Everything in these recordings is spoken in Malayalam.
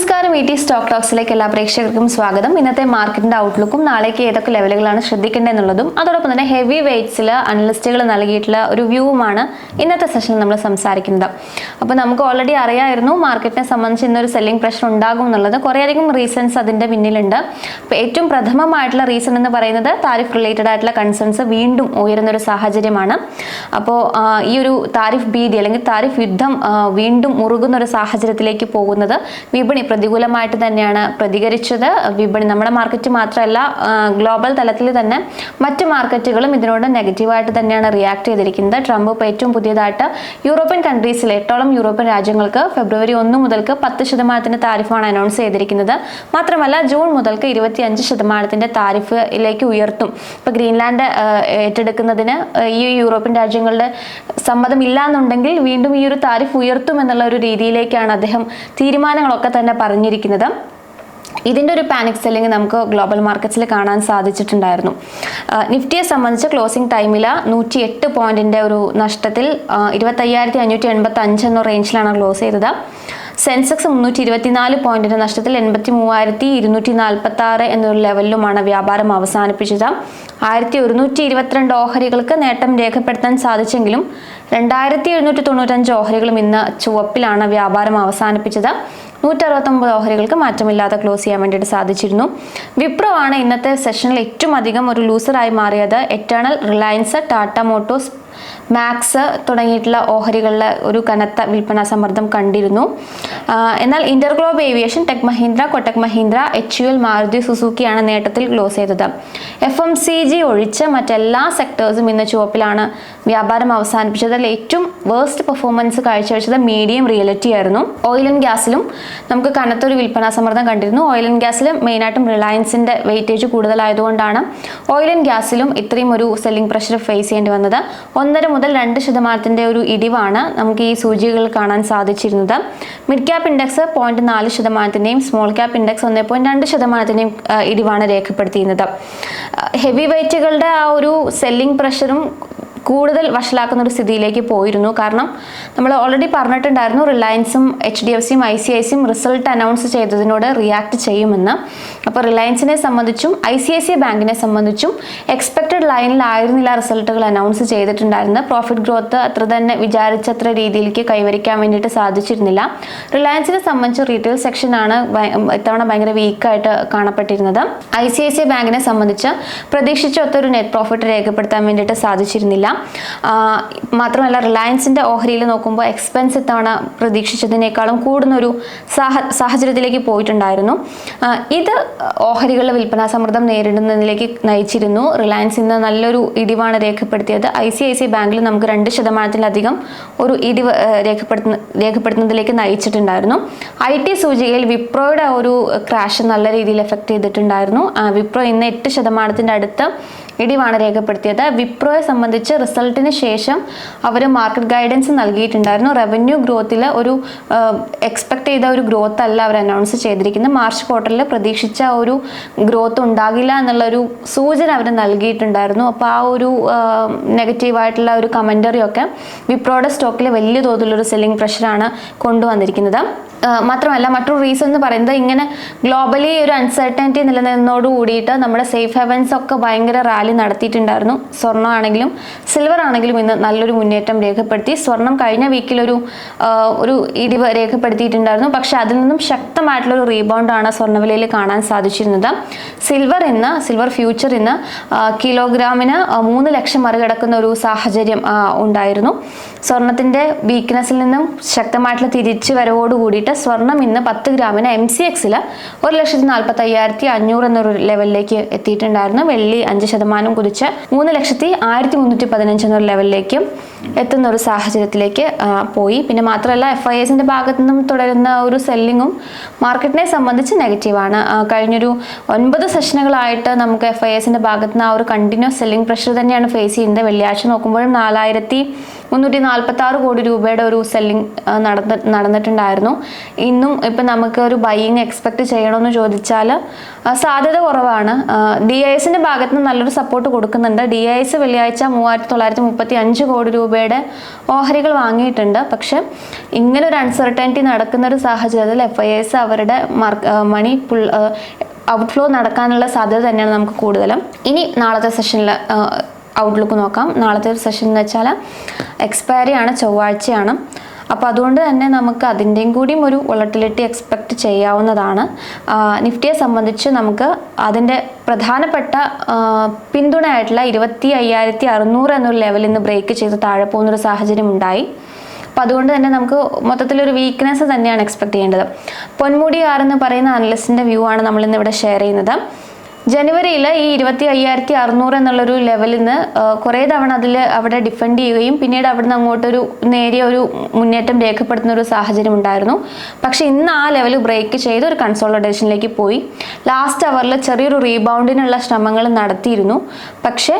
നമസ്കാരം ഇ ടി സ്റ്റോക്ക് ടോക്സിലേക്ക് എല്ലാ പ്രേക്ഷകർക്കും സ്വാഗതം. ഇന്നത്തെ മാർക്കറ്റിന്റെ ഔട്ട്ലുക്കും നാളേക്ക് ഏതൊക്കെ ലെവലുകളാണ് ശ്രദ്ധിക്കേണ്ടതെന്നുള്ളതും അതോടൊപ്പം തന്നെ ഹെവി വെയ്റ്റ്സിൽ അനലിസ്റ്റുകൾ നൽകിയിട്ടുള്ള ഒരു വ്യൂവുമാണ് ഇന്നത്തെ സെഷനിൽ നമ്മൾ സംസാരിക്കുന്നത്. അപ്പോൾ നമുക്ക് ഓൾറെഡി അറിയായിരുന്നു മാർക്കറ്റിനെ സംബന്ധിച്ച് ഇന്നൊരു സെല്ലിംഗ് പ്രഷർ ഉണ്ടാകും എന്നുള്ളത്. കുറേയധികം റീസൺസ് അതിന്റെ പിന്നിലുണ്ട്. അപ്പോൾ ഏറ്റവും പ്രഥമമായിട്ടുള്ള റീസൺ എന്ന് പറയുന്നത് താരിഫ് റിലേറ്റഡ് ആയിട്ടുള്ള കൺസേൺസ് വീണ്ടും ഉയരുന്ന ഒരു സാഹചര്യമാണ് അപ്പോൾ ഈ ഒരു താരിഫ് ഭീതി അല്ലെങ്കിൽ താരിഫ് യുദ്ധം വീണ്ടും മുറുകുന്ന ഒരു സാഹചര്യത്തിലേക്ക് പോകുന്നത് വിപണി പ്രതികൂലമായിട്ട് തന്നെയാണ് പ്രതികരിച്ചത്. വിപണി നമ്മുടെ മാർക്കറ്റ് മാത്രമല്ല ഗ്ലോബൽ തലത്തിൽ തന്നെ മറ്റ് മാർക്കറ്റുകളും ഇതിനോട് നെഗറ്റീവായിട്ട് തന്നെയാണ് റിയാക്ട് ചെയ്തിരിക്കുന്നത്. ട്രംപ് ഇപ്പോൾ ഏറ്റവും പുതിയതായിട്ട് യൂറോപ്യൻ കൺട്രീസിലെ എട്ടോളം യൂറോപ്യൻ രാജ്യങ്ങൾക്ക് ഫെബ്രുവരി ഒന്ന് മുതൽക്ക് പത്ത് ശതമാനത്തിന്റെ താരിഫാണ് അനൗൺസ് ചെയ്തിരിക്കുന്നത്. മാത്രമല്ല ജൂൺ മുതൽക്ക് ഇരുപത്തി അഞ്ച് ശതമാനത്തിന്റെ താരിഫിലേക്ക് ഉയർത്തും. ഇപ്പോൾ ഗ്രീൻലാൻഡ് ഏറ്റെടുക്കുന്നതിന് ഈ യൂറോപ്യൻ രാജ്യങ്ങളുടെ സമ്മതം ഇല്ലാന്നുണ്ടെങ്കിൽ വീണ്ടും ഈ ഒരു താരിഫ് ഉയർത്തും എന്നുള്ള ഒരു രീതിയിലേക്കാണ് അദ്ദേഹം തീരുമാനങ്ങളൊക്കെ തന്നെ പറഞ്ഞിരിക്കുന്നത്. ഇതിന്റെ ഒരു പാനിക് സെല്ലിംഗ് നമുക്ക് ഗ്ലോബൽ മാർക്കറ്റ്സിൽ കാണാൻ സാധിച്ചിട്ടുണ്ടായിരുന്നു. നിഫ്റ്റിയെ സംബന്ധിച്ച് ക്ലോസിംഗ് ടൈമിൽ നൂറ്റി എട്ട് പോയിന്റിന്റെ ഒരു നഷ്ടത്തിൽ ഇരുപത്തയ്യായിരത്തി അഞ്ഞൂറ്റി എൺപത്തി അഞ്ച് എന്ന റേഞ്ചിലാണ് ക്ലോസ് ചെയ്തത്. സെൻസെക്സ് മുന്നൂറ്റി ഇരുപത്തിനാല് പോയിന്റിന്റെ നഷ്ടത്തിൽ എൺപത്തി മൂവായിരത്തി ഇരുന്നൂറ്റി നാൽപ്പത്തി ആറ് എന്നൊരു ലെവലിലുമാണ് വ്യാപാരം അവസാനിപ്പിച്ചത്. ആയിരത്തി ഒരുന്നൂറ്റി ഇരുപത്തിരണ്ട് ഓഹരികൾക്ക് നേട്ടം രേഖപ്പെടുത്താൻ സാധിച്ചെങ്കിലും രണ്ടായിരത്തി എഴുന്നൂറ്റി തൊണ്ണൂറ്റഞ്ച് ഓഹരികളും ഇന്ന് ചുവപ്പിലാണ് വ്യാപാരം അവസാനിപ്പിച്ചത്. നൂറ്ററുപത്തൊമ്പത് ഓഹരികൾക്ക് മാറ്റമില്ലാതെ ക്ലോസ് ചെയ്യാൻ വേണ്ടിയിട്ട് സാധിച്ചിരുന്നു. വിപ്രോ ആണ് ഇന്നത്തെ സെഷനിൽ ഏറ്റവും അധികം ഒരു ലൂസറായി മാറിയത്. Eternal Reliance Tata Motors Max തുടങ്ങിയിട്ടുള്ള ഓഹരികളിലെ ഒരു കനത്ത വിൽപ്പന സമ്മർദ്ദം കണ്ടിരുന്നു. എന്നാൽ InterGlobe Aviation Tech Mahindra Kotak Mahindra H U L Maruti സുസുക്കിയാണ് നേട്ടത്തിൽ ക്ലോസ് ചെയ്തത്. എഫ് എം സി ജി ഒഴിച്ച് മറ്റെല്ലാ സെക്ടേഴ്സും ഇന്ന് ചുവപ്പിലാണ് വ്യാപാരം അവസാനിപ്പിച്ചത് ഏറ്റവും വേസ്റ്റ് പെർഫോമൻസ് കാഴ്ചവെച്ചത് മീഡിയം റിയലിറ്റി ആയിരുന്നു. ഓയിൽ ആൻഡ് ഗ്യാസിലും നമുക്ക് കനത്തൊരു വിൽപ്പന സമ്മർദ്ദം കണ്ടിരുന്നു. ഓയിൽ ആൻഡ് ഗ്യാസിൽ മെയിനായിട്ടും റിലയൻസിന്റെ വെയിറ്റേജ് കൂടുതലായതുകൊണ്ടാണ് ഓയിൽ ആൻഡ് ഗ്യാസിലും ഇത്രയും ഒരു സെല്ലിംഗ് പ്രഷർ ഫേസ് ചെയ്യേണ്ടി വന്നത്. ഒന്നര മുതൽ രണ്ട് ശതമാനത്തിന്റെ ഒരു ഇടിവാണ് നമുക്ക് ഈ സൂചികകൾ കാണാൻ സാധിച്ചിരുന്നത്. മിഡ് ക്യാപ് ഇൻഡെക്സ് പോയിന്റ് നാല് ശതമാനത്തിന്റെയും സ്മോൾ ക്യാപ് ഇൻഡെക്സ് ഒന്നേ പോയിന്റ് രണ്ട് ശതമാനത്തിന്റെയും ഇടിവാണ് രേഖപ്പെടുത്തിയിരുന്നത്. ഹെവി വെയിറ്റുകളുടെ ആ ഒരു സെല്ലിംഗ് പ്രഷറും കൂടുതൽ വഷളാക്കുന്ന ഒരു സ്ഥിതിയിലേക്ക് പോയിരുന്നു. കാരണം നമ്മൾ ഓൾറെഡി പറഞ്ഞിട്ടുണ്ടായിരുന്നു റിലയൻസും എച്ച് ഡി എഫ് സിയും ഐ സി ഐ സിയും റിസൾട്ട് അനൗൺസ് ചെയ്തതിനോട് റിയാക്ട് ചെയ്യുമെന്ന്. അപ്പോൾ റിലയൻസിനെ സംബന്ധിച്ചും ഐ സി ഐ സി ബാങ്കിനെ സംബന്ധിച്ചും എക്സ്പെക്റ്റഡ് ലൈനിലായിരുന്നില്ല റിസൾട്ടുകൾ അനൗൺസ് ചെയ്തിട്ടുണ്ടായിരുന്നത്. പ്രോഫിറ്റ് ഗ്രോത്ത് അത്ര തന്നെ വിചാരിച്ചത്ര രീതിയിലേക്ക് കൈവരിക്കാൻ വേണ്ടിയിട്ട് സാധിച്ചിരുന്നില്ല. റിലയൻസിനെ സംബന്ധിച്ച് റീറ്റെയിൽ സെക്ഷനാണ് ഇത്തവണ ഭയങ്കര വീക്കായിട്ട് കാണപ്പെട്ടിരുന്നത്. ഐ സി ഐ സി ബാങ്കിനെ സംബന്ധിച്ച് പ്രതീക്ഷിച്ച ഒത്തൊരു നെറ്റ് പ്രോഫിറ്റ് രേഖപ്പെടുത്താൻ വേണ്ടിയിട്ട് സാധിച്ചിരുന്നില്ല. മാത്രമല്ല റിലയൻസിന്റെ ഓഹരിയിൽ നോക്കുമ്പോൾ എക്സ്പെൻസ് ഇത്തവണ പ്രതീക്ഷിച്ചതിനേക്കാളും കൂടുന്നൊരു സാഹ സാഹചര്യത്തിലേക്ക് പോയിട്ടുണ്ടായിരുന്നു. ഇത് ഓഹരികളുടെ വിൽപ്പനാ സമ്മർദ്ദം നേരിടുന്നതിലേക്ക് നയിച്ചിരുന്നു. റിലയൻസ് ഇന്ന് നല്ലൊരു ഇടിവാണ് രേഖപ്പെടുത്തിയത്. ഐ സി ഐ സി ബാങ്കിൽ നമുക്ക് രണ്ട് ശതമാനത്തിലധികം ഒരു ഇടിവ് രേഖപ്പെടുത്തുന്ന രേഖപ്പെടുത്തുന്നതിലേക്ക് നയിച്ചിട്ടുണ്ടായിരുന്നു. ഐ ടി സൂചികയിൽ വിപ്രോയുടെ ഒരു ക്രാഷ് നല്ല രീതിയിൽ എഫക്റ്റ് ചെയ്തിട്ടുണ്ടായിരുന്നു. വിപ്രോ ഇന്ന് എട്ട് ശതമാനത്തിന്റെ അടുത്ത് ഇടിവാണ് രേഖപ്പെടുത്തിയത്. വിപ്രോയെ സംബന്ധിച്ച് റിസൾട്ടിന് ശേഷം അവർ മാർക്കറ്റ് ഗൈഡൻസ് നൽകിയിട്ടുണ്ടായിരുന്നു. റവന്യൂ ഗ്രോത്തിൽ ഒരു എക്സ്പെക്ട് ചെയ്ത ഒരു ഗ്രോത്ത് അല്ല അവർ അനൗൺസ് ചെയ്തിരിക്കുന്നത്. മാർച്ച് ക്വാർട്ടറിൽ പ്രതീക്ഷിച്ച ഒരു ഗ്രോത്ത് ഉണ്ടാകില്ല എന്നുള്ളൊരു സൂചന അവർ നൽകിയിട്ടുണ്ടായിരുന്നു. അപ്പോൾ ആ ഒരു നെഗറ്റീവായിട്ടുള്ള ഒരു കമന്ററി ഒക്കെ വിപ്രോയുടെ സ്റ്റോക്കിൽ വലിയ തോതിലൊരു സെല്ലിംഗ് പ്രഷറാണ് കൊണ്ടുവന്നിരിക്കുന്നത്. മാത്രമല്ല മറ്റൊരു റീസൺ എന്ന് പറയുന്നത് ഇങ്ങനെ ഗ്ലോബലി ഒരു അൺസർട്ടനിറ്റി നിലനിന്നോട് കൂടിയിട്ട് നമ്മുടെ സേഫ് ഹെവൻസ് ഒക്കെ ഭയങ്കര റാലി നടത്തിയിട്ടുണ്ടായിരുന്നു. സ്വർണമാണെങ്കിലും സിൽവർ ആണെങ്കിലും ഇന്ന് നല്ലൊരു മുന്നേറ്റം രേഖപ്പെടുത്തി. സ്വർണം കഴിഞ്ഞ വീക്കിൽ ഒരു ഒരു ഇടിവ് രേഖപ്പെടുത്തിയിട്ടുണ്ടായിരുന്നു. പക്ഷെ അതിൽ നിന്നും ശക്തമായിട്ടുള്ള ഒരു റീബൗണ്ടാണ് സ്വർണവിലയിൽ കാണാൻ സാധിച്ചിരുന്നത്. സിൽവർ ഇന്ന് സിൽവർ ഫ്യൂച്ചർ ഇന്ന് കിലോഗ്രാമിന് മൂന്ന് ലക്ഷം മറികടക്കുന്ന ഒരു സാഹചര്യം ഉണ്ടായിരുന്നു. സ്വർണത്തിന്റെ വീക്ക്നെസ്സിൽ നിന്നും ശക്തമായിട്ടുള്ള തിരിച്ചു വരവോട് കൂടിയിട്ട് സ്വർണം ഇന്ന് പത്ത് ഗ്രാമിന് എം സി എക്സിൽ ഒരു ലക്ഷത്തി നാൽപ്പത്തി അയ്യായിരത്തി അഞ്ഞൂറ് എന്നൊരു ലെവലിലേക്ക് എത്തിയിട്ടുണ്ടായിരുന്നു. വെള്ളി അഞ്ച് ശതമാനം കുതിച്ച് മൂന്ന് ലക്ഷത്തി ആയിരത്തി മുന്നൂറ്റി പതിനഞ്ച് എന്നൊരു ലെവലിലേക്ക് എത്തുന്ന ഒരു സാഹചര്യത്തിലേക്ക് പോയി. പിന്നെ മാത്രമല്ല എഫ് ഐ എസിന്റെ ഭാഗത്തു നിന്നും തുടരുന്ന ഒരു സെല്ലിങ്ങും മാർക്കറ്റിനെ സംബന്ധിച്ച് നെഗറ്റീവാണ് കഴിഞ്ഞൊരു ഒൻപത് സെഷനുകളായിട്ട് നമുക്ക് എഫ് ഐ എസിന്റെ ഭാഗത്തു നിന്ന് ആ ഒരു കണ്ടിന്യൂസ് സെല്ലിംഗ് പ്രഷർ തന്നെയാണ് ഫേസ് ചെയ്യുന്നത്. വെള്ളിയാഴ്ച നോക്കുമ്പോഴും നാലായിരത്തി മുന്നൂറ്റി നാൽപ്പത്തി ആറ് കോടി രൂപയുടെ ഒരു സെല്ലിംഗ് നടന്ന നടന്നിട്ടുണ്ടായിരുന്നു. ഇന്നും ഇപ്പം നമുക്ക് ഒരു ബൈയിങ് എക്സ്പെക്ട് ചെയ്യണമെന്ന് ചോദിച്ചാൽ സാധ്യത കുറവാണ്. ഡി ഐ എസിന്റെ ഭാഗത്ത് നിന്ന് നല്ലൊരു സപ്പോർട്ട് കൊടുക്കുന്നുണ്ട്. ഡി ഐ എസ് വെള്ളിയാഴ്ച മൂവായിരത്തി തൊള്ളായിരത്തി മുപ്പത്തി അഞ്ച് കോടി രൂപ രൂപയുടെ ഓഹരികൾ വാങ്ങിയിട്ടുണ്ട്. പക്ഷെ ഇങ്ങനെ ഒരു അൺസർട്ടനിറ്റി നടക്കുന്ന ഒരു സാഹചര്യത്തിൽ എഫ് ഐ എസ് അവരുടെ മണി പുൾ ഔട്ട്ഫ്ലോ നടക്കാനുള്ള സാധ്യത തന്നെയാണ് നമുക്ക് കൂടുതലും. ഇനി നാളത്തെ സെഷനിൽ ഔട്ട്ലുക്ക് നോക്കാം. നാളത്തെ ഒരു സെഷൻ എന്ന് വെച്ചാൽ എക്സ്പയറി ആണ് ചൊവ്വാഴ്ചയാണ്. അപ്പോൾ അതുകൊണ്ട് തന്നെ നമുക്ക് അതിന്റെയും കൂടിയും ഒരു വൊളട്ടിലിറ്റി എക്സ്പെക്റ്റ് ചെയ്യാവുന്നതാണ്. നിഫ്റ്റിയെ സംബന്ധിച്ച് നമുക്ക് അതിന്റെ പ്രധാനപ്പെട്ട പിന്തുണയായിട്ടുള്ള ഇരുപത്തി അയ്യായിരത്തി അറുന്നൂറ് എന്നൊരു ലെവലിൽ നിന്ന് ബ്രേക്ക് ചെയ്ത് താഴെ പോകുന്നൊരു സാഹചര്യം ഉണ്ടായി. അപ്പോൾ അതുകൊണ്ട് തന്നെ നമുക്ക് മൊത്തത്തിലൊരു വീക്ക്നെസ് തന്നെയാണ് എക്സ്പെക്ട് ചെയ്യേണ്ടത്. പൊന്മുടി ആർ എന്ന് പറയുന്ന അനലിസ്റ്റിന്റെ വ്യൂ ആണ് നമ്മൾ ഇന്ന് ഇവിടെ ഷെയർ ചെയ്യുന്നത്. ജനുവരിയിൽ ഈ ഇരുപത്തി അയ്യായിരത്തി അറുന്നൂറ് എന്നുള്ളൊരു ലെവലിൽ നിന്ന് കുറേ തവണ അതിൽ അവിടെ ഡിഫെൻഡ് ചെയ്യുകയും പിന്നീട് അവിടുന്ന് അങ്ങോട്ടൊരു നേരിയ ഒരു മുന്നേറ്റം രേഖപ്പെടുത്തുന്ന ഒരു സാഹചര്യം ഉണ്ടായിരുന്നു. പക്ഷേ ഇന്ന് ആ ലെവൽ ബ്രേക്ക് ചെയ്ത് ഒരു കൺസോളിഡേഷനിലേക്ക് പോയി. ലാസ്റ്റ് അവറിൽ ചെറിയൊരു റീബൗണ്ടിനുള്ള ശ്രമങ്ങൾ നടത്തിയിരുന്നു. പക്ഷേ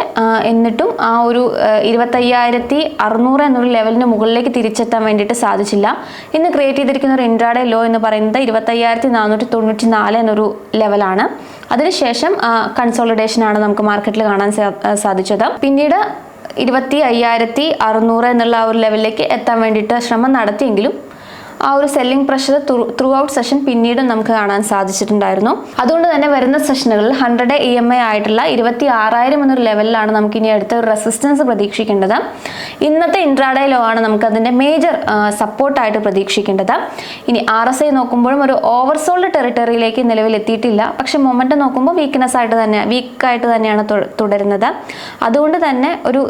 എന്നിട്ടും ആ ഒരു ഇരുപത്തയ്യായിരത്തി അറുന്നൂറ് എന്നൊരു ലെവലിന് മുകളിലേക്ക് തിരിച്ചെത്താൻ വേണ്ടിയിട്ട് സാധിച്ചില്ല. ഇന്ന് ക്രിയേറ്റ് ചെയ്തിരിക്കുന്ന ഒരു ഇൻട്രാഡേ ലോ എന്ന് പറയുന്നത് ഇരുപത്തയ്യായിരത്തി നാനൂറ്റി തൊണ്ണൂറ്റി നാല് എന്നൊരു ലെവലാണ്. അതിനുശേഷം കൺസോളിഡേഷൻ ആണ് നമുക്ക് മാർക്കറ്റിൽ കാണാൻ സാധിച്ചത്. പിന്നീട് ഇരുപത്തി അയ്യായിരത്തി അറുന്നൂറ് എന്നുള്ള ആ ഒരു ലെവലിലേക്ക് എത്താൻ വേണ്ടിയിട്ട് ശ്രമം നടത്തിയെങ്കിലും ആ ഒരു selling pressure throughout session പിന്നീട് നമുക്ക് കാണാൻ സാധിച്ചിട്ടുണ്ടായിരുന്നു. അതുകൊണ്ട് തന്നെ വരുന്ന സെഷനുകളിൽ ഹൺഡ്രഡ് ഇ എം ഐ ആയിട്ടുള്ള ഇരുപത്തി ആറായിരം എന്നൊരു ലെവലിലാണ് നമുക്ക് ഇനി അടുത്ത ഒരു റെസിസ്റ്റൻസ് പ്രതീക്ഷിക്കേണ്ടത്. ഇന്നത്തെ ഇൻട്രാഡേ ലോ ആണ് നമുക്ക് അതിന്റെ മേജർ സപ്പോർട്ടായിട്ട് പ്രതീക്ഷിക്കേണ്ടത്. ഇനി ആർ എസ് ഐ നോക്കുമ്പോഴും ഒരു ഓവർസോൾഡ് ടെറിട്ടറിയിലേക്ക് നിലവിൽ എത്തിയിട്ടില്ല. പക്ഷെ മൊമെന്റ് നോക്കുമ്പോൾ വീക്ക്നെസ് ആയിട്ട് തന്നെ വീക്കായിട്ട് തന്നെയാണ് തുടരുന്നത്. അതുകൊണ്ട് തന്നെ ഒരു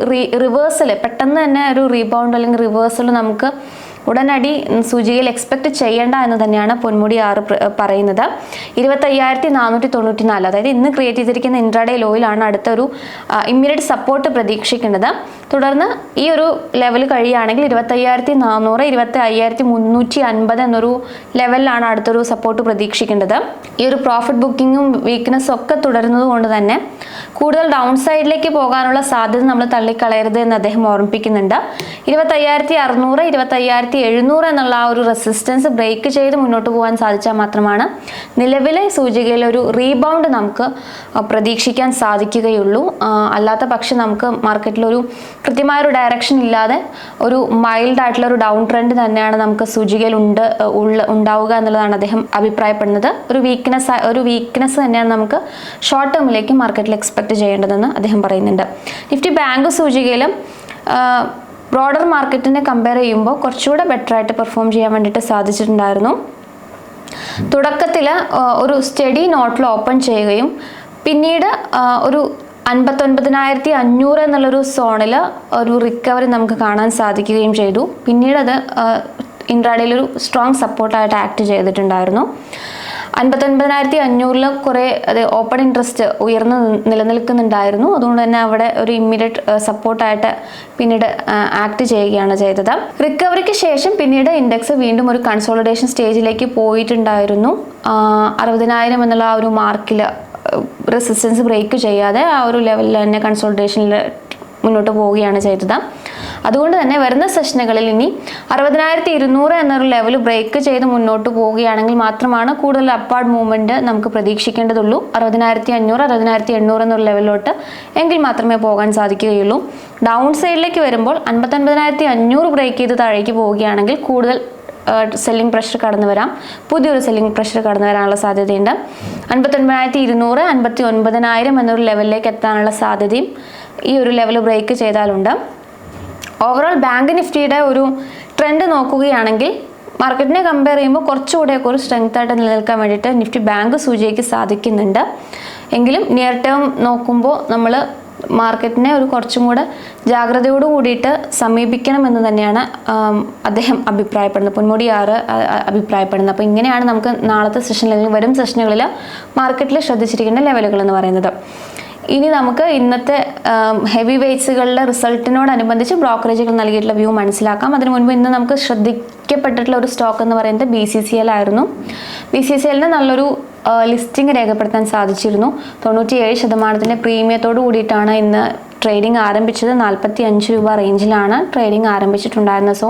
റിവേഴ്സൽ പെട്ടെന്ന് തന്നെ ഒരു റീബൗണ്ട് അല്ലെങ്കിൽ റിവേഴ്സൽ നമുക്ക് ഉടനടി സൂചികയിൽ എക്സ്പെക്ട് ചെയ്യേണ്ട എന്ന് തന്നെയാണ് പൊന്മുടി ആറ് പറയുന്നത്. ഇരുപത്തി അയ്യായിരത്തി നാനൂറ്റി തൊണ്ണൂറ്റി നാല് അതായത് ഇന്ന് ക്രിയേറ്റ് ചെയ്തിരിക്കുന്ന ഇൻട്രാഡേ ലോയിലാണ് അടുത്തൊരു ഇമ്മീഡിയറ്റ് സപ്പോർട്ട് പ്രതീക്ഷിക്കുന്നത്. തുടർന്ന് ഈ ഒരു ലെവൽ കഴിയുകയാണെങ്കിൽ ഇരുപത്തി അയ്യായിരത്തി നാനൂറ് ഇരുപത്തി അയ്യായിരത്തി മുന്നൂറ്റി അൻപത് എന്നൊരു ലെവലിലാണ് അടുത്തൊരു സപ്പോർട്ട് പ്രതീക്ഷിക്കേണ്ടത്. ഈ ഒരു പ്രോഫിറ്റ് ബുക്കിങ്ങും വീക്ക്നെസ്സും ഒക്കെ തുടരുന്നത് കൊണ്ട് തന്നെ കൂടുതൽ ഡൗൺ സൈഡിലേക്ക് പോകാനുള്ള സാധ്യത നമ്മൾ തള്ളിക്കളയരുത് എന്ന് അദ്ദേഹം ഓർമ്മിപ്പിക്കുന്നുണ്ട്. ഇരുപത്തി അയ്യായിരത്തി അറുന്നൂറ് ഇരുപത്തയ്യായിരത്തി എഴുന്നൂറ് എന്നുള്ള ആ ഒരു റെസിസ്റ്റൻസ് ബ്രേക്ക് ചെയ്ത് മുന്നോട്ട് പോകാൻ സാധിച്ചാൽ മാത്രമാണ് നിലവിലെ സൂചികയിൽ ഒരു റീബൗണ്ട് നമുക്ക് പ്രതീക്ഷിക്കാൻ സാധിക്കുകയുള്ളൂ. അല്ലാത്ത പക്ഷം നമുക്ക് മാർക്കറ്റിലൊരു കൃത്യമായൊരു ഡയറക്ഷൻ ഇല്ലാതെ ഒരു മൈൽഡ് ആയിട്ടുള്ള ഒരു ഡൗൺ ട്രെൻഡ് തന്നെയാണ് നമുക്ക് സൂചികയിൽ ഉണ്ട് ഉള്ള ഉണ്ടാവുക എന്നുള്ളതാണ് അദ്ദേഹം അഭിപ്രായപ്പെടുന്നത്. ഒരു വീക്ക്നെസ് ഒരു വീക്ക്നെസ് തന്നെയാണ് നമുക്ക് ഷോർട്ട് ടേമിലേക്ക് മാർക്കറ്റിൽ എക്സ്പെക്ട് ചെയ്യേണ്ടതെന്ന് അദ്ദേഹം പറയുന്നുണ്ട്. നിഫ്റ്റി ബാങ്ക് സൂചികയിലും ബ്രോഡർ മാർക്കറ്റിനെ കമ്പയർ ചെയ്യുമ്പോൾ കുറച്ചുകൂടെ ബെറ്റർ ആയിട്ട് പെർഫോം ചെയ്യാൻ വേണ്ടിയിട്ട് സാധിച്ചിട്ടുണ്ടായിരുന്നു. തുടക്കത്തിൽ ഒരു സ്റ്റഡി നോട്ടിൽ ഓപ്പൺ ചെയ്യുകയും പിന്നീട് ഒരു അൻപത്തൊൻപതിനായിരത്തി അഞ്ഞൂറ് എന്നുള്ളൊരു സോണിൽ ഒരു റിക്കവറി നമുക്ക് കാണാൻ സാധിക്കുകയും ചെയ്തു. പിന്നീട് അത് ഇൻട്രാഡയിൽ ഒരു സ്ട്രോങ് സപ്പോർട്ടായിട്ട് ആക്ട് ചെയ്തിട്ടുണ്ടായിരുന്നു. അൻപത്തൊൻപതിനായിരത്തി അഞ്ഞൂറിൽ കുറേ അത് ഓപ്പൺ ഇൻട്രസ്റ്റ് ഉയർന്ന് നിലനിൽക്കുന്നുണ്ടായിരുന്നു. അതുകൊണ്ട് തന്നെ അവിടെ ഒരു ഇമ്മീഡിയറ്റ് സപ്പോർട്ടായിട്ട് പിന്നീട് ആക്ട് ചെയ്യുകയാണ് ചെയ്തത്. റിക്കവറിക്ക് ശേഷം പിന്നീട് ഇൻഡെക്സ് വീണ്ടും ഒരു കൺസോളിഡേഷൻ സ്റ്റേജിലേക്ക് പോയിട്ടുണ്ടായിരുന്നു. അറുപതിനായിരം എന്നുള്ള ആ ഒരു മാർക്കിൽ റെസിസ്റ്റൻസ് ബ്രേക്ക് ചെയ്യാതെ ആ ഒരു ലെവലിൽ തന്നെ കൺസോൾട്ടേഷനിൽ മുന്നോട്ട് പോവുകയാണ് ചെയ്തത്. അതുകൊണ്ട് തന്നെ വരുന്ന സെഷനുകളിൽ ഇനി അറുപതിനായിരത്തി ഇരുന്നൂറ് എന്നൊരു ലെവൽ ബ്രേക്ക് ചെയ്ത് മുന്നോട്ട് പോവുകയാണെങ്കിൽ മാത്രമാണ് കൂടുതൽ അപ്പാർഡ് മൂവ്മെന്റ് നമുക്ക് പ്രതീക്ഷിക്കേണ്ടതുള്ളൂ. അറുപതിനായിരത്തി അഞ്ഞൂറ് അറുപതിനായിരത്തി എണ്ണൂറ് എന്നൊരു ലെവലിലോട്ട് എങ്കിൽ മാത്രമേ പോകാൻ സാധിക്കുകയുള്ളൂ. ഡൗൺ സൈഡിലേക്ക് വരുമ്പോൾ അൻപത്തൊൻപതിനായിരത്തി അഞ്ഞൂറ് ബ്രേക്ക് ചെയ്ത് താഴേക്ക് പോവുകയാണെങ്കിൽ കൂടുതൽ സെല്ലിംഗ് പ്രഷർ കടന്നു വരാം. പുതിയൊരു സെല്ലിംഗ് പ്രഷർ കടന്നു വരാനുള്ള സാധ്യതയുണ്ട്. അൻപത്തൊൻപതിനായിരത്തി ഇരുന്നൂറ് അൻപത്തി ഒൻപതിനായിരം എന്നൊരു ലെവലിലേക്ക് എത്താനുള്ള സാധ്യതയും ഈ ഒരു ലെവൽ ബ്രേക്ക് ചെയ്താലുണ്ട്. ഓവറോൾ ബാങ്ക് നിഫ്റ്റിയുടെ ഒരു ട്രെൻഡ് നോക്കുകയാണെങ്കിൽ മാർക്കറ്റിനെ കമ്പയർ ചെയ്യുമ്പോൾ കുറച്ചുകൂടെയൊക്കെ ഒരു സ്ട്രെങ്ത് ആയിട്ട് നിലനിൽക്കാൻ വേണ്ടിയിട്ട് നിഫ്റ്റി ബാങ്ക് സൂചിക്ക് സാധിക്കുന്നുണ്ട്. എങ്കിലും നിയർ ടേം നോക്കുമ്പോൾ നമ്മൾ മാർക്കറ്റിനെ ഒരു കുറച്ചും കൂടെ ജാഗ്രതയോട് കൂടിയിട്ട് സമീപിക്കണമെന്ന് തന്നെയാണ് അദ്ദേഹം അഭിപ്രായപ്പെടുന്നത്. പൊന്മുടി ആറ് അഭിപ്രായപ്പെടുന്നത്. അപ്പോൾ ഇങ്ങനെയാണ് നമുക്ക് നാളത്തെ സെഷനിൽ അല്ലെങ്കിൽ വരും സെഷനുകളിൽ മാർക്കറ്റിൽ ശ്രദ്ധിച്ചിരിക്കേണ്ട ലെവലുകൾ എന്ന് പറയുന്നത്. ഇനി നമുക്ക് ഇന്നത്തെ ഹെവി വെയ്റ്റ്സുകളുടെ റിസൾട്ടിനോടനുബന്ധിച്ച് ബ്രോക്കറേജുകൾ നൽകിയിട്ടുള്ള വ്യൂ മനസ്സിലാക്കാം. അതിനു മുൻപ് ഇന്ന് നമുക്ക് ശ്രദ്ധിക്കപ്പെട്ടിട്ടുള്ള ഒരു സ്റ്റോക്ക് എന്ന് പറയുന്നത് ബി സി സി എൽ ആയിരുന്നു. ബി സി സി എല്ലിന് നല്ലൊരു ലിസ്റ്റിംഗ് രേഖപ്പെടുത്താൻ സാധിച്ചിരുന്നു. തൊണ്ണൂറ്റിയേഴ് ശതമാനത്തിന്റെ പ്രീമിയത്തോട് കൂടിയിട്ടാണ് ഇന്ന് ട്രേഡിംഗ് ആരംഭിച്ചത്. നാൽപ്പത്തി അഞ്ച് രൂപ റേഞ്ചിലാണ് ട്രേഡിംഗ് ആരംഭിച്ചിട്ടുണ്ടായിരുന്നത്. സോ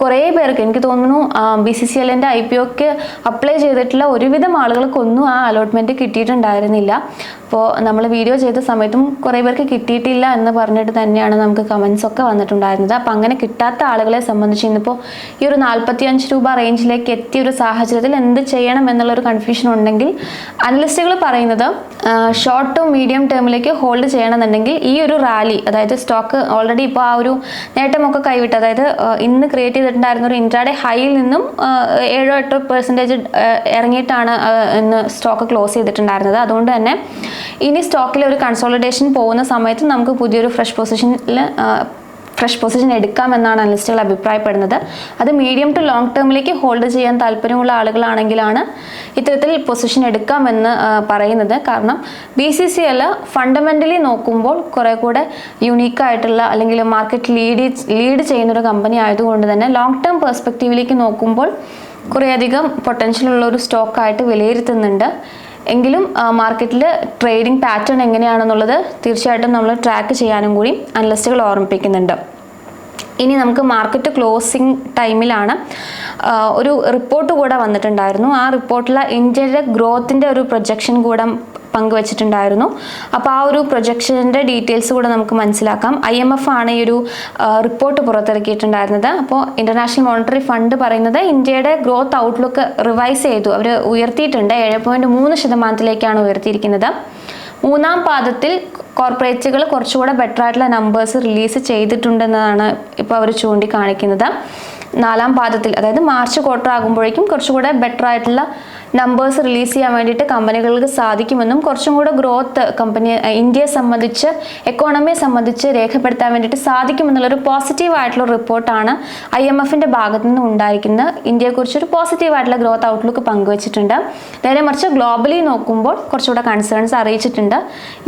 കുറേ പേർക്ക് എനിക്ക് തോന്നുന്നു ബി സി സി എല്ലിന്റെ ഐ പി ഒക്ക് അപ്ലൈ ചെയ്തിട്ടുള്ള ഒരുവിധം ആളുകൾക്കൊന്നും ആ അലോട്ട്മെന്റ് കിട്ടിയിട്ടുണ്ടായിരുന്നില്ല. അപ്പോൾ നമ്മൾ വീഡിയോ ചെയ്ത സമയത്തും കുറേ പേർക്ക് കിട്ടിയിട്ടില്ല എന്ന് പറഞ്ഞിട്ട് തന്നെയാണ് നമുക്ക് കമൻസ് ഒക്കെ വന്നിട്ടുണ്ടായിരുന്നത്. അപ്പോൾ അങ്ങനെ കിട്ടാത്ത ആളുകളെ സംബന്ധിച്ച് ഇന്നിപ്പോൾ ഈ ഒരു നാൽപ്പത്തിയഞ്ച് രൂപ റേഞ്ചിലേക്ക് എത്തിയ ഒരു സാഹചര്യത്തിൽ എന്ത് ചെയ്യണം എന്നുള്ളൊരു കൺഫ്യൂഷൻ ഉണ്ടെങ്കിൽ അനലിസ്റ്റുകൾ പറയുന്നത് ഷോർട്ട് ടു മീഡിയം ടേമിലേക്ക് ഹോൾഡ് ചെയ്യണമെന്നുണ്ടെങ്കിൽ ഈ ഒരു റാലി അതായത് സ്റ്റോക്ക് ഓൾറെഡി ഇപ്പോൾ ആ ഒരു നേട്ടമൊക്കെ കൈവിട്ട് അതായത് ഇന്ന് ക്രിയേറ്റ് ചെയ്തിട്ടുണ്ടായിരുന്ന ഒരു ഇൻട്രാഡേ ഹൈയിൽ നിന്നും ഏഴോ എട്ടോ പെർസെന്റേജ് ഇറങ്ങിയിട്ടാണ് ഇന്ന് സ്റ്റോക്ക് ക്ലോസ് ചെയ്തിട്ടുണ്ടായിരുന്നത്. അതുകൊണ്ട് തന്നെ ഇനി സ്റ്റോക്കിൽ ഒരു കൺസോളിഡേഷൻ പോകുന്ന സമയത്ത് നമുക്ക് പുതിയൊരു ഫ്രഷ് പൊസിഷനിൽ ഫ്രഷ് പൊസിഷൻ എടുക്കാമെന്നാണ് അനലിസ്റ്റുകൾ അഭിപ്രായപ്പെടുന്നത്. അത് മീഡിയം ടു ലോങ് ടേമിലേക്ക് ഹോൾഡ് ചെയ്യാൻ താല്പര്യമുള്ള ആളുകളാണെങ്കിലാണ് ഇത്തരത്തിൽ പൊസിഷൻ എടുക്കാമെന്ന് പറയുന്നത്. കാരണം B C C L fundamentally നോക്കുമ്പോൾ കുറേ കൂടെ യുണീക്കായിട്ടുള്ള അല്ലെങ്കിൽ മാർക്കറ്റ് ലീഡ് ലീഡ് ചെയ്യുന്ന ഒരു കമ്പനി ആയതുകൊണ്ട് തന്നെ ലോങ് ടേം പെർസ്പെക്റ്റീവിലേക്ക് നോക്കുമ്പോൾ കുറേയധികം പൊട്ടൻഷ്യൽ ഉള്ള ഒരു സ്റ്റോക്കായിട്ട് വിലയിരുത്തുന്നുണ്ട്. എങ്കിലും മാർക്കറ്റിൽ ട്രേഡിംഗ് പാറ്റേൺ എങ്ങനെയാണെന്നുള്ളത് തീർച്ചയായിട്ടും നമ്മൾ ട്രാക്ക് ചെയ്യാനും കൂടി അനലിസ്റ്റുകൾ ഓർമ്മിപ്പിക്കുന്നുണ്ട്. ഇനി നമുക്ക് മാർക്കറ്റ് ക്ലോസിംഗ് ടൈമിലാണ് ഒരു റിപ്പോർട്ട് കൂടെ വന്നിട്ടുണ്ടായിരുന്നു. ആ റിപ്പോർട്ടിലെ ഇന്ത്യയുടെ ഗ്രോത്തിന്റെ ഒരു പ്രൊജക്ഷൻ കൂടെ പങ്കുവച്ചിട്ടുണ്ടായിരുന്നു. അപ്പോൾ ആ ഒരു പ്രൊജക്ഷന്റെ ഡീറ്റെയിൽസ് കൂടെ നമുക്ക് മനസ്സിലാക്കാം. ഐ എം എഫ് ആണ് ഈ ഒരു റിപ്പോർട്ട് പുറത്തിറക്കിയിട്ടുണ്ടായിരുന്നത്. അപ്പോൾ ഇന്റർനാഷണൽ മോണിറ്ററി ഫണ്ട് പറയുന്നത് ഇന്ത്യയുടെ ഗ്രോത്ത് ഔട്ട്ലുക്ക് റിവൈസ് ചെയ്തു. അവർ ഉയർത്തിയിട്ടുണ്ട്. ഏഴ് പോയിന്റ് മൂന്ന് ശതമാനത്തിലേക്കാണ് ഉയർത്തിയിരിക്കുന്നത്. മൂന്നാം പാദത്തിൽ കോർപ്പറേറ്റുകൾ കുറച്ചുകൂടെ ബെറ്റർ ആയിട്ടുള്ള നമ്പേഴ്സ് റിലീസ് ചെയ്തിട്ടുണ്ടെന്നാണ് ഇപ്പോൾ അവർ ചൂണ്ടിക്കാണിക്കുന്നത്. നാലാം പാദത്തിൽ അതായത് മാർച്ച് ക്വാർട്ടർ ആകുമ്പോഴേക്കും കുറച്ചുകൂടെ ബെറ്റർ ആയിട്ടുള്ള നമ്പേഴ്സ് റിലീസ് ചെയ്യാൻ വേണ്ടിയിട്ട് കമ്പനികൾക്ക് സാധിക്കുമെന്നും കുറച്ചും കൂടെ ഗ്രോത്ത് കമ്പനി ഇന്ത്യയെ സംബന്ധിച്ച് എക്കോണമിയെ സംബന്ധിച്ച് രേഖപ്പെടുത്താൻ വേണ്ടിയിട്ട് സാധിക്കുമെന്നുള്ളൊരു പോസിറ്റീവ് ആയിട്ടുള്ള റിപ്പോർട്ടാണ് ഐ എം എഫിന്റെ ഭാഗത്തു നിന്ന് ഉണ്ടായിരിക്കുന്നത്. ഇന്ത്യയെക്കുറിച്ചൊരു പോസിറ്റീവ് ആയിട്ടുള്ള ഗ്രോത്ത് ഔട്ട്ലുക്ക് പങ്കുവച്ചിട്ടുണ്ട്. നേരെ മറിച്ച് ഗ്ലോബലി നോക്കുമ്പോൾ കുറച്ചുകൂടെ കൺസേൺസ് അറിയിച്ചിട്ടുണ്ട്.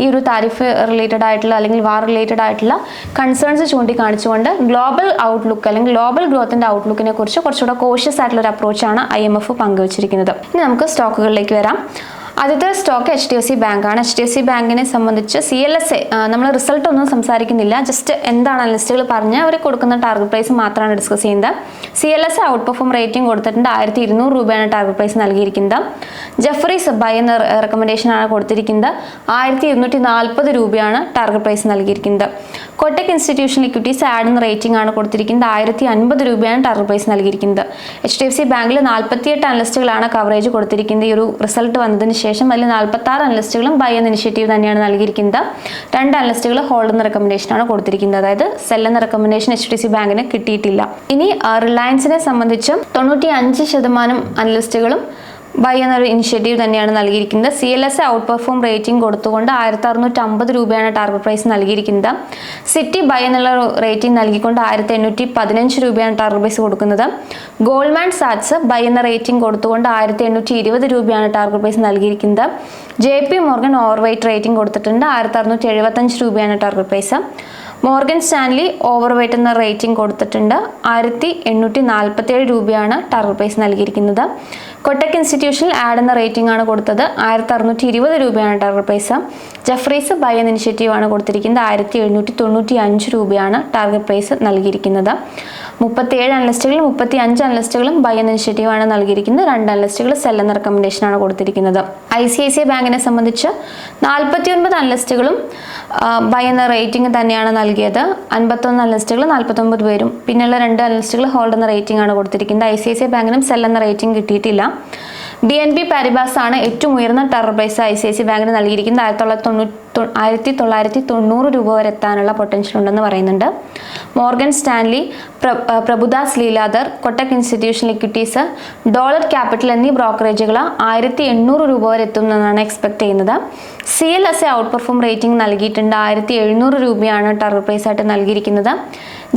ഈ ഒരു താരിഫ് റിലേറ്റഡ് ആയിട്ടുള്ള അല്ലെങ്കിൽ വാർ റിലേറ്റഡ് ആയിട്ടുള്ള കൺസേൺസ് ചൂണ്ടിക്കാണിച്ചുകൊണ്ട് ഗ്ലോബൽ ഔട്ട്ലുക്ക് അല്ലെങ്കിൽ ഗ്ലോബൽ ഗ്രോത്തിന്റെ ഔട്ട്ലുക്കിനെ കുറിച്ച് കുറച്ചുകൂടെ കോഷ്യസ് ആയിട്ടുള്ള ഒരു അപ്രോച്ചാണ് ഐ എം എഫ് പങ്കുവച്ചിരിക്കുന്നത്. ഇനി നമുക്ക് സ്റ്റോക്കുകളിലേക്ക് വരാം. ആദ്യത്തെ stock H D F C ബാങ്കാണ് എച്ച് ഡി എഫ് സി ബാങ്കിനെ സംബന്ധിച്ച് സി എൽ എസ് എ നമ്മൾ റിസൾട്ട് ഒന്നും സംസാരിക്കുന്നില്ല. ജസ്റ്റ് എന്താണ് അനലിസ്റ്റുകൾ പറഞ്ഞ് അവർ കൊടുക്കുന്ന ടാർഗറ്റ് പ്രൈസ് മാത്രമാണ് ഡിസ്കസ് ചെയ്യുന്നത്. C L S outperform rating കൊടുത്തിട്ടുണ്ട്. ആയിരത്തി ഇരുന്നൂറ് രൂപയാണ് ടാർഗറ്റ് പ്രൈസ് നൽകിയിരിക്കുന്നത്. ജഫറി ബൈ എന്ന റെക്കമെൻഡേഷൻ ആണ് കൊടുത്തിരിക്കുന്നത്. ആയിരത്തി ഇരുന്നൂറ്റി നാൽപ്പത് രൂപയാണ് ടാർഗറ്റ് പ്രൈസ് നൽകിയിരിക്കുന്നത്. കൊട്ടക് ഇൻസ്റ്റിറ്റ്യൂഷൻ ഇക്വിറ്റീസ് ആഡ് എന്ന റേറ്റിംഗ് ആണ് കൊടുത്തിരിക്കുന്നത്. ആയിരത്തി അൻപത് രൂപയാണ് ടാർഗറ്റ് പ്രൈസ് നൽകിയിരിക്കുന്നത്. എച്ച് ഡി എഫ് സി ബാങ്കിൽ നാൽപ്പത്തിയെട്ട് അനലിസ്റ്റുകളാണ് കവറേജ് കൊടുത്തിരിക്കുന്നത്. ഈ ഒരു റിസൾട്ട് വന്നതിന് ശേഷം അതിൽ നാൽപ്പത്തി ആറ് അനലിസ്റ്റുകളും ബൈ എന്ന ഇനിഷ്യേറ്റീവ് തന്നെയാണ് നൽകിയിരിക്കുന്നത്. രണ്ട് അനലിസ്റ്റുകൾ ഹോൾഡ് എന്ന റെക്കമെൻഡേഷനാണ് കൊടുത്തിരിക്കുന്നത്. അതായത് സെൽ എന്ന റെക്കമെൻഡേഷൻ എച്ച് ഡി സി ബാങ്കിന് കിട്ടിയിട്ടില്ല. ഇനി റിലയൻസിനെ സംബന്ധിച്ചും തൊണ്ണൂറ്റി അഞ്ച് ശതമാനം അനലിസ്റ്റുകളും ബൈ എന്നൊരു ഇനിഷ്യേറ്റീവ് തന്നെയാണ് നൽകിയിരിക്കുന്നത്. C L S out perform rating കൊടുത്തുകൊണ്ട് ആയിരത്തി അറുന്നൂറ്റി അമ്പത് രൂപയാണ് ടാർഗറ്റ് പ്രൈസ് നൽകിയിരിക്കുന്നത്. സിറ്റി ബൈ എന്നുള്ള റേറ്റിംഗ് നൽകിക്കൊണ്ട് ആയിരത്തി എണ്ണൂറ്റി പതിനഞ്ച് രൂപയാണ് ടാർഗറ്റ് പ്രൈസ് കൊടുക്കുന്നത്. ഗോൾഡ്മാൻ സാറ്റ്സ് ബൈ എന്ന റേറ്റിംഗ് കൊടുത്തുകൊണ്ട് ആയിരത്തി എണ്ണൂറ്റി ഇരുപത് രൂപയാണ് ടാർഗറ്റ് പ്രൈസ് നൽകിയിരിക്കുന്നത്. J P Morgan overweight rating കൊടുത്തിട്ടുണ്ട്. ആയിരത്തി അറുന്നൂറ്റി എഴുപത്തഞ്ച് രൂപയാണ് target price Morgan Stanley overweight എന്ന റേറ്റിംഗ് കൊടുത്തിട്ടുണ്ട്. ആയിരത്തി എണ്ണൂറ്റി നാൽപ്പത്തേഴ് രൂപയാണ് ടാർഗറ്റ് പ്രൈസ് നൽകിയിരിക്കുന്നത്. കൊട്ടക് ഇൻസ്റ്റിറ്റ്യൂഷനിൽ ആഡ് എന്ന റേറ്റിംഗ് ആണ് കൊടുത്തത്. ആയിരത്തി അറുന്നൂറ്റി ഇരുപത് രൂപയാണ് ഡോളർ പ്രൈസ് ജഫ്രീസ് ബൈ എന്ന ആണ് കൊടുത്തിരിക്കുന്നത്. ആയിരത്തി എഴുന്നൂറ്റി തൊണ്ണൂറ്റി അഞ്ച് രൂപയാണ് ടാർഗറ്റ് പ്രൈസ് നൽകിയിരിക്കുന്നത്. മുപ്പത്തിയേഴ് അനലിസ്റ്റുകളും മുപ്പത്തി അഞ്ച് അനലിസ്റ്റുകളും ബൈ എന്ന ആണ് നൽകിയിരിക്കുന്നത്. രണ്ട് അനലിസ്റ്റുകൾ സെൽ എന്ന റെക്കമെൻഡേഷൻ ആണ് കൊടുത്തിരിക്കുന്നത്. I C I C I ബാങ്കിനെ സംബന്ധിച്ച് നാൽപ്പത്തി ഒൻപത് അനലിസ്റ്റുകളും ബൈ എന്ന റേറ്റിംഗ് തന്നെയാണ് നൽകിയത്. അൻപത്തൊന്ന് അനലിസ്റ്റുകൾ നാൽപ്പത്തൊമ്പത് പേരും. പിന്നെയുള്ള രണ്ട് അനലിസ്റ്റുകൾ ഹോൾഡ് എന്ന റേറ്റിംഗ് ആണ് കൊടുത്തിരിക്കുന്നത്. I C I C I ബാങ്കിനും sell എന്ന റേറ്റിംഗ് കിട്ടിയിട്ടില്ല. ബി എൻ പി പാരിബാസ് ആണ് ഏറ്റവും ഉയർന്ന target price I C I C ബാങ്കിന് നൽകിയിരിക്കുന്നത്. ആയിരത്തി തൊള്ളായിരത്തി തൊണ്ണൂറ്റി ആയിരത്തി തൊള്ളായിരത്തി തൊണ്ണൂറ് രൂപ വരെ എത്താനുള്ള പൊട്ടൻഷ്യൽ ഉണ്ടെന്ന് പറയുന്നുണ്ട്. Morgan Stanley Prabhudas Lilladher Kotak institution equities Dolat capital എന്നീ ബ്രോക്കറേജുകൾ ആയിരത്തി എണ്ണൂറ് രൂപ വരെ എത്തുമെന്നാണ് എക്സ്പെക്ട് ചെയ്യുന്നത്. C L S A outperform rating നൽകിയിട്ടുണ്ട്. ആയിരത്തി എഴുന്നൂറ് രൂപയാണ് ടാർഗറ്റ് പ്രൈസ് ആയിട്ട് നൽകിയിരിക്കുന്നത്.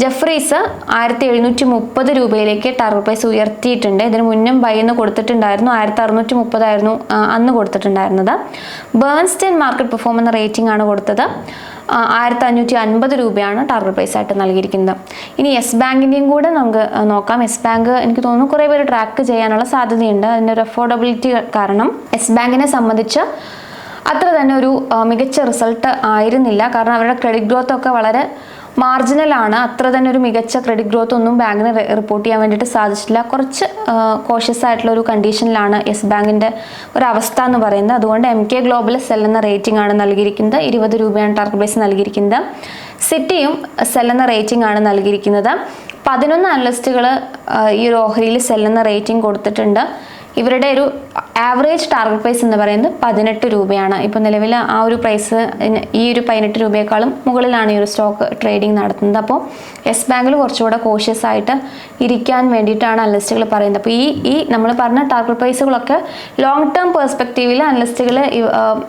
ജഫ്രീസ് ആയിരത്തി എഴുന്നൂറ്റി മുപ്പത് രൂപയിലേക്ക് ടാർഗറ്റ് പ്രൈസ് ഉയർത്തിയിട്ടുണ്ട്. ഇതിന് മുന്നും ബൈന്ന് കൊടുത്തിട്ടുണ്ടായിരുന്നു. ആയിരത്തി അറുന്നൂറ്റി മുപ്പതായിരുന്നു അന്ന് കൊടുത്തിട്ടുണ്ടായിരുന്നത്. ബേൺസ്റ്റൈൻ മാർക്കറ്റ് പെർഫോം എന്ന റേറ്റിംഗ് ആണ് കൊടുത്തത്. ആയിരത്തി അഞ്ഞൂറ്റി അൻപത് രൂപയാണ് ടാർഗറ്റ് പ്രൈസ് ആയിട്ട് നൽകിയിരിക്കുന്നത്. ഇനി യെസ് ബാങ്കിന്റെയും കൂടെ നമുക്ക് നോക്കാം. യെസ് ബാങ്ക് എനിക്ക് തോന്നുന്നു കുറേ പേര് ട്രാക്ക് ചെയ്യാനുള്ള സാധ്യതയുണ്ട്. അതിന്റെ ഒരു അഫോർഡബിലിറ്റി കാരണം യെസ് ബാങ്കിനെ സംബന്ധിച്ച് അത്ര തന്നെ ഒരു മികച്ച റിസൾട്ട് ആയിരുന്നില്ല. കാരണം അവരുടെ ക്രെഡിറ്റ് ഗ്രോത്ത് ഒക്കെ വളരെ മാർജിനലാണ് അത്ര തന്നെ ഒരു മികച്ച ക്രെഡിറ്റ് ഗ്രോത്ത് ഒന്നും ബാങ്കിന് റിപ്പോർട്ട് ചെയ്യാൻ വേണ്ടിയിട്ട് സാധിച്ചിട്ടില്ല. കുറച്ച് കോഷ്യസ് ആയിട്ടുള്ള ഒരു കണ്ടീഷനിലാണ് യെസ് ബാങ്കിന്റെ ഒരു അവസ്ഥ എന്ന് പറയുന്നത്. അതുകൊണ്ട് എം കെ ഗ്ലോബൽ സെൽ എന്ന റേറ്റിംഗ് ആണ് നൽകിയിരിക്കുന്നത്. ഇരുപത് രൂപയാണ് ടാർഗറ്റ് പ്രൈസ് നൽകിയിരിക്കുന്നത്. സിറ്റിയും സെൽ എന്ന റേറ്റിംഗ് ആണ് നൽകിയിരിക്കുന്നത്. പതിനൊന്ന് അനലിസ്റ്റുകൾ ഈ ഒരു ഓഹരിയിൽ സെൽ എന്ന റേറ്റിംഗ് കൊടുത്തിട്ടുണ്ട്. ഇവരുടെ ഒരു ആവറേജ് ടാർഗറ്റ് പ്രൈസ് എന്ന് പറയുന്നത് പതിനെട്ട് രൂപയാണ്. ഇപ്പോൾ നിലവിൽ ആ ഒരു പ്രൈസ് ഈ ഒരു പതിനെട്ട് രൂപയേക്കാളും മുകളിലാണ് ഈ ഒരു സ്റ്റോക്ക് ട്രേഡിംഗ് നടത്തുന്നത്. അപ്പോൾ യെസ് ബാങ്കിൽ കുറച്ചുകൂടെ കോഷ്യസ് ആയിട്ട് ഇരിക്കാൻ വേണ്ടിയിട്ടാണ് അനലിസ്റ്റുകൾ പറയുന്നത്. അപ്പോൾ ഈ ഈ നമ്മൾ പറഞ്ഞ ടാർഗറ്റ് പ്രൈസുകളൊക്കെ ലോങ് ടേം പെർസ്പെക്റ്റീവിൽ അനലിസ്റ്റുകൾ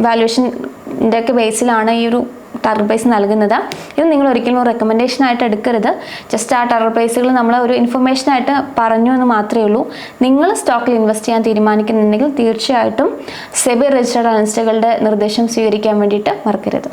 വാല്യുവേഷൻ ഇതൊക്കെ ബേസിലാണ് ഈ ഒരു ടാർഗറ്റ് പ്രൈസ് നൽകുന്നത്. ഇത് നിങ്ങൾ ഒരിക്കലും റെക്കമെൻഡേഷൻ ആയിട്ട് എടുക്കരുത്. ജസ്റ്റ് ആ ടെറർ പ്രൈസുകൾ നമ്മൾ ഒരു ഇൻഫർമേഷൻ ആയിട്ട് പറഞ്ഞു എന്ന് മാത്രമേ ഉള്ളൂ. നിങ്ങൾ സ്റ്റോക്കിൽ ഇൻവെസ്റ്റ് ചെയ്യാൻ തീരുമാനിക്കുന്നുണ്ടെങ്കിൽ തീർച്ചയായിട്ടും സെബി രജിസ്റ്റേഡ് അനലിസ്റ്റുകളുടെ നിർദ്ദേശം സ്വീകരിക്കാൻ വേണ്ടിയിട്ട് മറക്കരുത്.